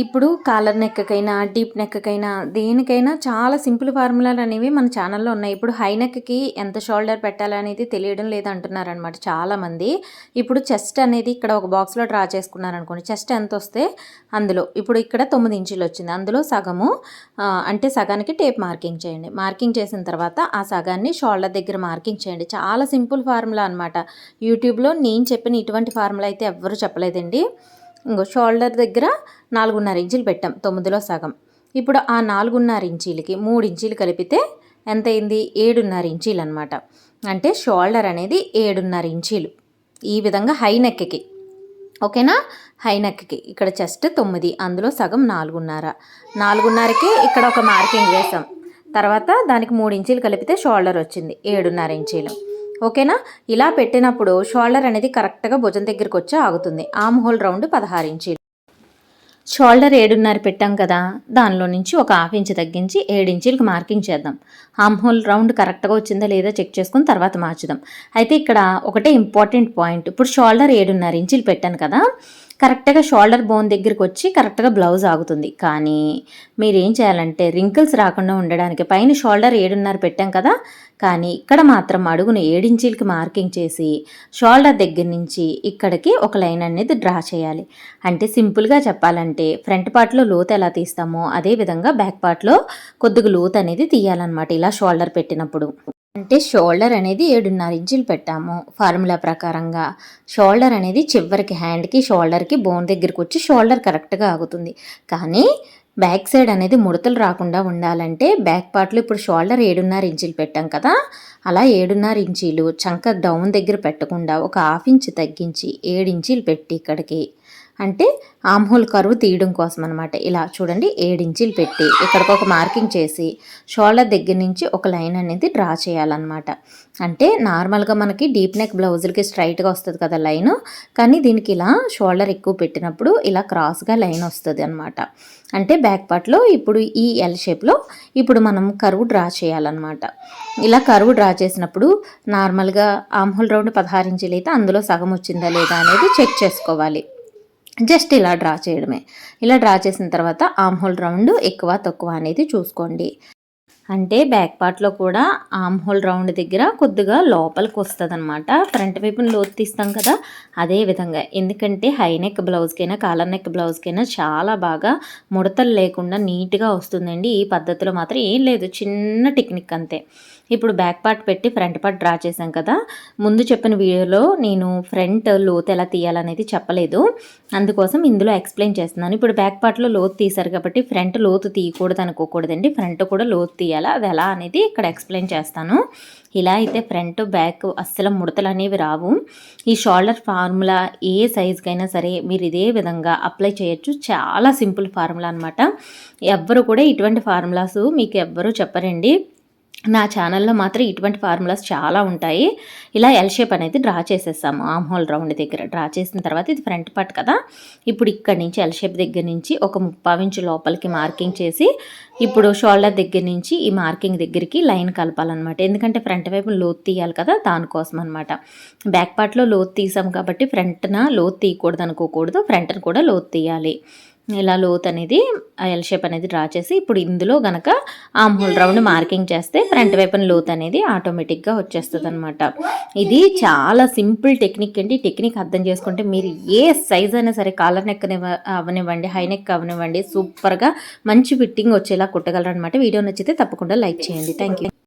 ఇప్పుడు caller నెక్కకైనా deep నెక్కకైనా దేనికైనా చాలా సింపుల్ ఫార్ములాలు అనేవి మన ఛానల్లో ఉన్నాయి. ఇప్పుడు హై నెక్కి ఎంత షోల్డర్ పెట్టాలనేది తెలియడం లేదంటున్నారనమాట చాలామంది. ఇప్పుడు చెస్ట్ అనేది ఇక్కడ ఒక బాక్స్లో డ్రా చేసుకున్నారనుకోండి చెస్ట్ ఎంత వస్తే అందులో. ఇప్పుడు ఇక్కడ తొమ్మిది ఇంచులు వచ్చింది. అందులో సగము అంటే సగానికి టేప్ మార్కింగ్ చేయండి. మార్కింగ్ చేసిన తర్వాత ఆ సగాన్ని షోల్డర్ దగ్గర మార్కింగ్ చేయండి. చాలా సింపుల్ ఫార్ములా అనమాట యూట్యూబ్లో నేను చెప్పిన ఇటువంటి ఫార్ములా అయితే ఎవ్వరూ చెప్పలేదండి. ఇంకో షోల్డర్ దగ్గర నాలుగున్నర ఇంచీలు పెట్టాం తొమ్మిదిలో సగం. ఇప్పుడు ఆ నాలుగున్నర ఇంచీలకి మూడు ఇంచీలు కలిపితే ఎంత అయింది ఏడున్నర ఇంచీలు అనమాట అంటే షోల్డర్ అనేది ఏడున్నర ఇంచీలు. ఈ విధంగా హై నెక్కి. ఓకేనా? హై నెక్కి. ఇక్కడ చెస్ట్ తొమ్మిది అందులో సగం నాలుగున్నర. నాలుగున్నరకి ఇక్కడ ఒక మార్కింగ్ వేసాం. తర్వాత దానికి మూడు ఇంచీలు కలిపితే షోల్డర్ వచ్చింది ఏడున్నర ఇంచీలు. ఓకేనా? ఇలా పెట్టినప్పుడు షోల్డర్ అనేది కరెక్ట్గా భుజం దగ్గరికి వచ్చి ఆగుతుంది. ఆమ్ హోల్ రౌండ్ పదహారు ఇంచీలు. షోల్డర్ ఏడున్నర పెట్టాం కదా దానిలో నుంచి ఒక హాఫ్ ఇంచ్ తగ్గించి ఏడించీలకు మార్కింగ్ చేద్దాం. ఆమ్ హోల్ రౌండ్ కరెక్ట్గా వచ్చిందా లేదా చెక్ చేసుకుని తర్వాత మార్చుదాం. అయితే ఇక్కడ ఒకటే ఇంపార్టెంట్ పాయింట్ ఇప్పుడు షోల్డర్ ఏడున్నర ఇంచీలు పెట్టాను కదా కరెక్ట్గా షోల్డర్ బోన్ దగ్గరికి వచ్చి కరెక్ట్గా బ్లౌజ్ ఆగుతుంది. కానీ మీరు ఏం చేయాలంటే రింకిల్స్ రాకుండా ఉండడానికి పైన షోల్డర్ ఏడున్నర పెట్టాం కదా కానీ ఇక్కడ మాత్రం అడుగును ఏడించీలకి మార్కింగ్ చేసి షోల్డర్ దగ్గర నుంచి ఇక్కడికి ఒక లైన్ అనేది డ్రా చేయాలి. అంటే సింపుల్గా చెప్పాలంటే ఫ్రంట్ పార్ట్లో లోతు ఎలా తీస్తామో అదే విధంగా బ్యాక్ పార్ట్లో కొద్దిగా లోతు అనేది తీయాలన్నమాట ఇలా షోల్డర్ పెట్టినప్పుడు. అంటే షోల్డర్ అనేది ఏడున్నర ఇంచులు పెట్టాము ఫార్ములా ప్రకారంగా. షోల్డర్ అనేది చివరికి హ్యాండ్కి షోల్డర్కి బోన్ దగ్గరికి వచ్చి షోల్డర్ కరెక్ట్గా ఆగుతుంది. కానీ బ్యాక్ సైడ్ అనేది ముడతలు రాకుండా ఉండాలంటే బ్యాక్ పార్ట్లో ఇప్పుడు షోల్డర్ ఏడున్నర ఇంచీలు పెట్టాం కదా అలా ఏడున్నర ఇంచీలు చంక డౌన్ దగ్గర పెట్టకుండా ఒక హాఫ్ ఇంచ్ తగ్గించి ఏడు ఇంచీలు పెట్టి ఇక్కడికి అంటే ఆమ్హోల్ కరువు తీయడం కోసం అనమాట ఇలా చూడండి ఏడించీలు పెట్టి ఇక్కడికి ఒక మార్కింగ్ చేసి షోల్డర్ దగ్గర నుంచి ఒక లైన్ అనేది డ్రా చేయాలన్నమాట. అంటే నార్మల్గా మనకి డీప్ నెక్ బ్లౌజులకి స్ట్రైట్గా వస్తుంది కదా లైన్ కానీ దీనికి ఇలా షోల్డర్ ఎక్కువ పెట్టినప్పుడు ఇలా క్రాస్గా లైన్ వస్తుంది అనమాట అంటే బ్యాక్ పార్ట్లో ఇప్పుడు ఈ ఎల్ షేప్లో ఇప్పుడు మనం కరువు డ్రా చేయాలన్నమాట. ఇలా కరువు డ్రా చేసినప్పుడు నార్మల్గా ఆమ్హోల్ రౌండ్ పదహారు ఇంచులు అయితే అందులో సగం వచ్చిందా లేదా అనేది చెక్ చేసుకోవాలి. జస్ట్ ఇలా డ్రా చేయడమే. ఇలా డ్రా చేసిన తర్వాత ఆమ్ హోల్ రౌండ్ ఎక్కువ తక్కువ అనేది చూసుకోండి. అంటే బ్యాక్ పార్ట్లో కూడా ఆమ్ హోల్ రౌండ్ దగ్గర కొద్దిగా లోపలికి వస్తుంది అనమాట ఫ్రంట్ వైపున లోతు తీస్తాం కదా అదే విధంగా. ఎందుకంటే హై నెక్ బ్లౌజ్కైనా కాలర్ నెక్ బ్లౌజ్కైనా చాలా బాగా ముడతలు లేకుండా నీట్గా వస్తుందండి. ఈ పద్ధతిలో మాత్రం ఏం లేదు చిన్న టెక్నిక్ అంతే. ఇప్పుడు బ్యాక్ పార్ట్ పెట్టి ఫ్రంట్ పార్ట్ డ్రా చేశాం కదా ముందు చెప్పిన వీడియోలో నేను ఫ్రంట్ లోతు ఎలా తీయాలనేది చెప్పలేదు. అందుకోసం ఇందులో ఎక్స్ప్లెయిన్ చేస్తున్నాను. ఇప్పుడు బ్యాక్ పార్ట్లో లోతు తీశారు కాబట్టి ఫ్రంట్ లోతు తీయకూడదు అనుకోకూడదండి. ఫ్రంట్ కూడా లోతు తీయాలి. అది ఎలా అనేది ఇక్కడ ఎక్స్ప్లెయిన్ చేస్తాను. ఇలా అయితే ఫ్రంట్ బ్యాక్ అస్సలు ముడతలు అనేవి రావు. ఈ షోల్డర్ ఫార్ములా ఏ సైజుకైనా సరే మీరు ఇదే విధంగా అప్లై చేయొచ్చు. చాలా సింపుల్ ఫార్ములా అనమాట ఎవ్వరు కూడా ఇటువంటి ఫార్ములాస్ మీకు ఎవ్వరూ చెప్పరండి. నా ఛానల్లో మాత్రం ఇటువంటి ఫార్ములాస్ చాలా ఉంటాయి. ఇలా ఎల్ షేప్ అనేది డ్రా చేసేసాము ఆమ్ హోల్ రౌండ్ దగ్గర డ్రా చేసిన తర్వాత ఇది ఫ్రంట్ పార్ట్ కదా. ఇప్పుడు ఇక్కడ నుంచి ఎల్ షేప్ దగ్గర నుంచి ఒక ముప్పావించు లోపలికి మార్కింగ్ చేసి ఇప్పుడు షోల్డర్ దగ్గర నుంచి ఈ మార్కింగ్ దగ్గరికి లైన్ కలపాలన్నమాట. ఎందుకంటే ఫ్రంట్ వైపు లోతు తీయాలి కదా దానికోసం అనమాట బ్యాక్ పార్ట్లో లోతు తీసాం కాబట్టి ఫ్రంట్న లోతు తీయకూడదు అనుకోకూడదు. ఫ్రంట్ను కూడా లోతు తీయాలి. ఇలా లోత్ అనేది ఎల్ షేప్ అనేది డ్రా చేసి ఇప్పుడు ఇందులో గనక ఆమ్ హోల్ రౌండ్ మార్కింగ్ చేస్తే ఫ్రంట్ వైపున లోత్ అనేది ఆటోమేటిక్గా వచ్చేస్తుంది అనమాట ఇది చాలా సింపుల్ టెక్నిక్ అండి. టెక్నిక్ అర్థం చేసుకుంటే మీరు ఏ సైజ్ అయినా సరే కాలర్ నెక్ అవనివ్వండి హై నెక్ అవనివ్వండి సూపర్గా మంచి ఫిట్టింగ్ వచ్చేలా కుట్టగలరు అనమాట వీడియో నచ్చితే తప్పకుండా లైక్ చేయండి. Thank you